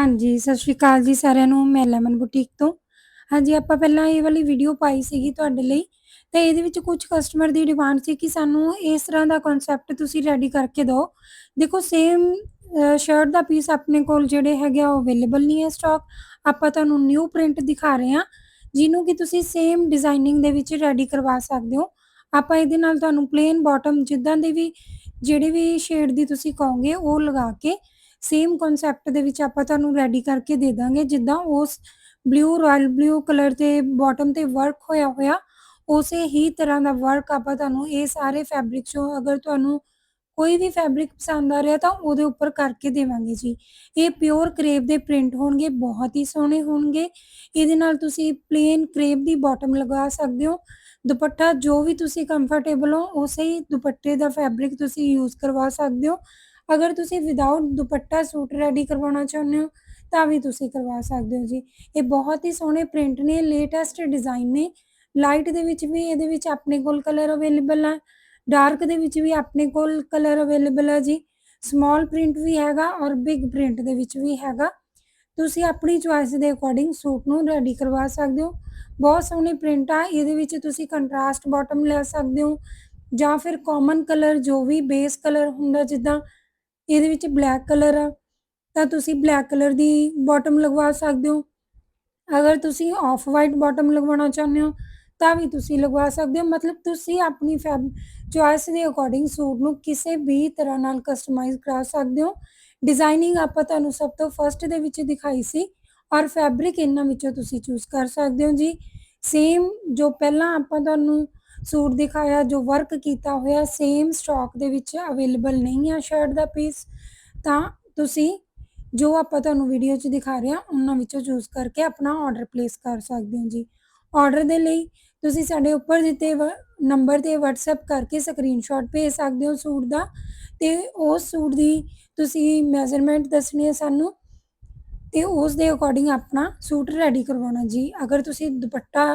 ਹਾਂਜੀ, ਸਤਿ ਸ਼੍ਰੀ ਅਕਾਲ ਜੀ ਸਾਰਿਆਂ ਨੂੰ। ਮੈਂ ਲੈਮਨ ਬੁਟੀਕ ਤੋਂ। ਹਾਂਜੀ, ਆਪਾਂ ਪਹਿਲਾਂ ਇਹ ਵਾਲੀ ਵੀਡੀਓ ਪਾਈ ਸੀਗੀ ਤੁਹਾਡੇ ਲਈ ਤੇ ਇਹਦੇ ਵਿੱਚ ਕੁਝ ਕਸਟਮਰ ਦੀ ਡਿਮਾਂਡ ਸੀ ਕਿ ਸਾਨੂੰ ਇਸ ਤਰ੍ਹਾਂ ਦਾ ਕਨਸੈਪਟ ਤੁਸੀਂ ਰੈਡੀ ਕਰਕੇ ਦਿਓ। ਦੇਖੋ ਸੇਮ ਸ਼ਰਟ ਦਾ ਪੀਸ ਆਪਣੇ ਕੋਲ ਜਿਹੜੇ ਹੈਗੇ ਉਹ ਅਵੇਲੇਬਲ ਨਹੀਂ ਹੈ ਸਟਾਕ। ਆਪਾਂ ਤੁਹਾਨੂੰ ਨਿਊ ਪ੍ਰਿੰਟ ਦਿਖਾ ਰਹੇ ਹਾਂ ਜਿਹਨੂੰ ਕਿ ਤੁਸੀਂ ਸੇਮ ਡਿਜ਼ਾਈਨਿੰਗ ਦੇ ਵਿੱਚ ਰੈਡੀ ਕਰਵਾ ਸਕਦੇ ਹੋ। ਆਪਾਂ ਇਹਦੇ ਨਾਲ ਤੁਹਾਨੂੰ ਪਲੇਨ ਬਾਟਮ ਜਿੱਦਾਂ ਦੇ ਵੀ ਜਿਹੜੇ ਵੀ ਸ਼ੇਡ ਦੀ ਤੁਸੀਂ ਕਹੋਗੇ ਉਹ ਲਗਾ ਕੇ ਸੇਮ ਕਨਸੈਪਟ ਦੇ ਵਿੱਚ ਆਪਾਂ ਤੁਹਾਨੂੰ ਰੈਡੀ ਕਰਕੇ ਦੇ ਦਾਂਗੇ, ਜਿੱਦਾਂ ਉਸ ਬਲੂ ਰਾਇਲ ਬਲੂ ਕਲਰ ਤੇ ਬਾਟਮ ਤੇ ਵਰਕ ਹੋਇਆ ਹੋਇਆ, ਉਸੇ ਹੀ ਤਰ੍ਹਾਂ ਦਾ ਵਰਕ ਆਪਾਂ ਤੁਹਾਨੂੰ ਇਹ ਸਾਰੇ ਫੈਬਰਿਕ ਚੋਂ ਅਗਰ ਤੁਹਾਨੂੰ ਕੋਈ ਵੀ ਫੈਬਰਿਕ ਪਸੰਦ ਆ ਰਿਹਾ ਤਾਂ ਉਹਦੇ ਉੱਪਰ ਕਰਕੇ ਦੇਵਾਂਗੇ ਜੀ। ਇਹ ਪਿਓਰ ਕਰੇਪ ਦੇ ਪ੍ਰਿੰਟ ਹੋਣਗੇ, ਬਹੁਤ ਹੀ ਸੋਹਣੇ ਹੋਣਗੇ। ਇਹਦੇ ਨਾਲ ਤੁਸੀਂ ਪਲੇਨ ਕਰੇਪ ਦੀ ਬਾਟਮ ਲਗਾ ਸਕਦੇ ਹੋ। ਦੁਪੱਟਾ ਜੋ ਵੀ ਤੁਸੀਂ ਕੰਫਰਟੇਬਲ ਹੋ, ਉਸੇ ਹੀ ਦੁਪੱਟੇ ਦਾ ਫੈਬਰਿਕ ਤੁਸੀਂ ਯੂਜ਼ ਕਰਵਾ ਸਕਦੇ ਹੋ। ਅਗਰ ਤੁਸੀਂ ਵਿਦਆਊਟ ਦੁਪੱਟਾ ਸੂਟ ਰੈਡੀ ਕਰਵਾਉਣਾ ਚਾਹੁੰਦੇ ਹੋ, ਤਾਂ ਵੀ ਤੁਸੀਂ ਕਰਵਾ ਸਕਦੇ ਹੋ ਜੀ। ਇਹ ਬਹੁਤ ਹੀ ਸੋਹਣੇ ਪ੍ਰਿੰਟ ਨੇ ਲੇਟੈਸਟ ਡਿਜ਼ਾਈਨ ਨੇ। ਲਾਈਟ ਦੇ ਵਿੱਚ ਵੀ ਇਹਦੇ ਵਿੱਚ ਆਪਣੇ ਕੋਲ ਕਲਰ ਅਵੇਲੇਬਲ ਆ। ਡਾਰਕ ਦੇ ਵਿੱਚ ਵੀ ਆਪਣੇ ਕੋਲ ਕਲਰ ਅਵੇਲੇਬਲ ਹੈ ਜੀ। ਸਮਾਲ ਪ੍ਰਿੰਟ ਵੀ ਹੈਗਾ ਔਰ ਬਿਗ ਪ੍ਰਿੰਟ ਦੇ ਵਿੱਚ ਵੀ ਹੈਗਾ। ਤੁਸੀਂ ਆਪਣੀ ਚੁਆਇਸ ਦੇ ਅਕੋਰਡਿੰਗ ਸੂਟ ਨੂੰ ਰੈਡੀ ਕਰਵਾ ਸਕਦੇ ਹੋ। ਬਹੁਤ ਸੋਹਣੇ ਪ੍ਰਿੰਟ ਆ, ਇਹਦੇ ਵਿੱਚ ਤੁਸੀਂ ਕੰਟਰਾਸਟ ਬਾਟਮ ਲੈ ਸਕਦੇ ਹੋ। ਜਾਂ ਫਿਰ ਕਾਮਨ ਕਲਰ ਜੋ ਵੀ ਬੇਸ ਕਲਰ ਹੁੰਦਾ ਜਿੱਦਾਂ ਇਹਦੇ ਵਿੱਚ ਬਲੈਕ ਕਲਰ ਆ, ਤਾਂ ਤੁਸੀਂ ਬਲੈਕ ਕਲਰ ਦੀ ਬਾਟਮ ਲਗਵਾ ਸਕਦੇ ਹੋ। ਅਗਰ ਤੁਸੀਂ ਆਫ ਵਾਈਟ ਬਾਟਮ ਲਗਵਾਉਣਾ ਚਾਹੁੰਦੇ ਹੋ, ਤਾਂ ਵੀ ਤੁਸੀਂ ਲਗਵਾ ਸਕਦੇ ਹੋ। ਮਤਲਬ ਤੁਸੀਂ ਆਪਣੀ ਫੈਬ ਚੁਆਇਸ ਦੇ ਅਕੋਰਡਿੰਗ ਸੂਟ ਨੂੰ ਕਿਸੇ ਵੀ ਤਰ੍ਹਾਂ ਨਾਲ ਕਸਟਮਾਈਜ਼ ਕਰਾ ਸਕਦੇ ਹੋ। ਡਿਜ਼ਾਈਨਿੰਗ ਆਪਾਂ ਤੁਹਾਨੂੰ ਸਭ ਤੋਂ ਫਰਸਟ ਦੇ ਵਿੱਚ ਦਿਖਾਈ ਸੀ ਔਰ ਫੈਬਰਿਕ ਇਹਨਾਂ ਵਿੱਚੋਂ ਤੁਸੀਂ ਚੂਜ਼ ਕਰ ਸਕਦੇ ਹੋ ਜੀ। ਸੇਮ ਜੋ ਪਹਿਲਾਂ ਆਪਾਂ ਤੁਹਾਨੂੰ ਸੂਟ ਦਿਖਾਇਆ, ਜੋ ਵਰਕ ਕੀਤਾ ਹੋਇਆ ਸੇਮ ਸਟਾਕ ਦੇ ਵਿੱਚ ਅਵੇਲੇਬਲ ਨਹੀਂ ਆ ਸ਼ਰਟ ਦਾ ਪੀਸ ਤਾਂ ਤੁਸੀਂ ਜੋ ਆਪਾਂ ਤੁਹਾਨੂੰ ਵੀਡੀਓ 'ਚ ਦਿਖਾ ਰਹੇ ਹਾਂ, ਉਹਨਾਂ ਵਿੱਚੋਂ ਚੂਜ਼ ਕਰਕੇ ਆਪਣਾ ਆਰਡਰ ਪਲੇਸ ਕਰ ਸਕਦੇ ਹੋ ਜੀ। ਆਰਡਰ ਦੇ ਲਈ ਤੁਸੀਂ ਸਾਡੇ ਉੱਪਰ ਦਿੱਤੇ ਨੰਬਰ ਤੇ WhatsApp ਕਰਕੇ ਸਕਰੀਨਸ਼ਾਟ ਭੇਜ ਸਕਦੇ ਹੋ ਸੂਟ ਦਾ, ਤੇ ਉਸ ਸੂਟ ਦੀ ਤੁਸੀਂ ਮੈਜ਼ਰਮੈਂਟ ਦੱਸਣੀ ਹੈ ਸਾਨੂੰ, ਤੇ ਉਸ ਦੇ ਅਕੋਰਡਿੰਗ ਆਪਣਾ ਸੂਟ ਰੈਡੀ ਕਰਵਾਉਣਾ ਜੀ। ਅਗਰ ਤੁਸੀਂ ਦੁਪੱਟਾ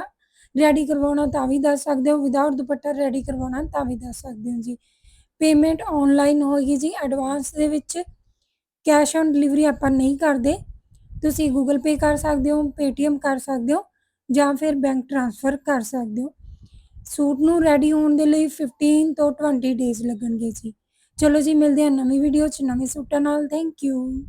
ਰੈਡੀ ਕਰਵਾਉਣਾ ਤਾਂ ਵੀ ਦੱਸ ਸਕਦੇ ਹੋ ਵਿਦਆਊਟ ਦੁਪੱਟਾ ਰੈਡੀ ਕਰਵਾਉਣਾ ਤਾਂ ਵੀ ਦੱਸ ਸਕਦੇ ਹੋ ਜੀ। ਪੇਮੈਂਟ ਆਨਲਾਈਨ ਹੋਏਗੀ ਜੀ ਐਡਵਾਂਸ ਦੇ ਵਿੱਚ ਕੈਸ਼ ਔਨ ਡਿਲੀਵਰੀ ਆਪਾਂ ਨਹੀਂ ਕਰਦੇ। ਤੁਸੀਂ ਗੂਗਲ ਪੇ ਕਰ ਸਕਦੇ ਹੋ ਪੇਟੀਐਮ ਕਰ ਸਕਦੇ ਹੋ, ਜਾਂ ਫਿਰ ਬੈਂਕ ਟ੍ਰਾਂਸਫਰ ਕਰ ਸਕਦੇ ਹੋ। ਸੂਟ ਨੂੰ ਰੈਡੀ ਹੋਣ ਦੇ ਲਈ 15 ਤੋਂ 20 ਡੇਜ਼ ਲੱਗਣਗੇ ਜੀ। ਚਲੋ ਜੀ, ਮਿਲਦੇ ਹਾਂ ਨਵੀਂ ਵੀਡੀਓ 'ਚ, ਨਵੇਂ ਸੂਟਾਂ ਨਾਲ। Thank you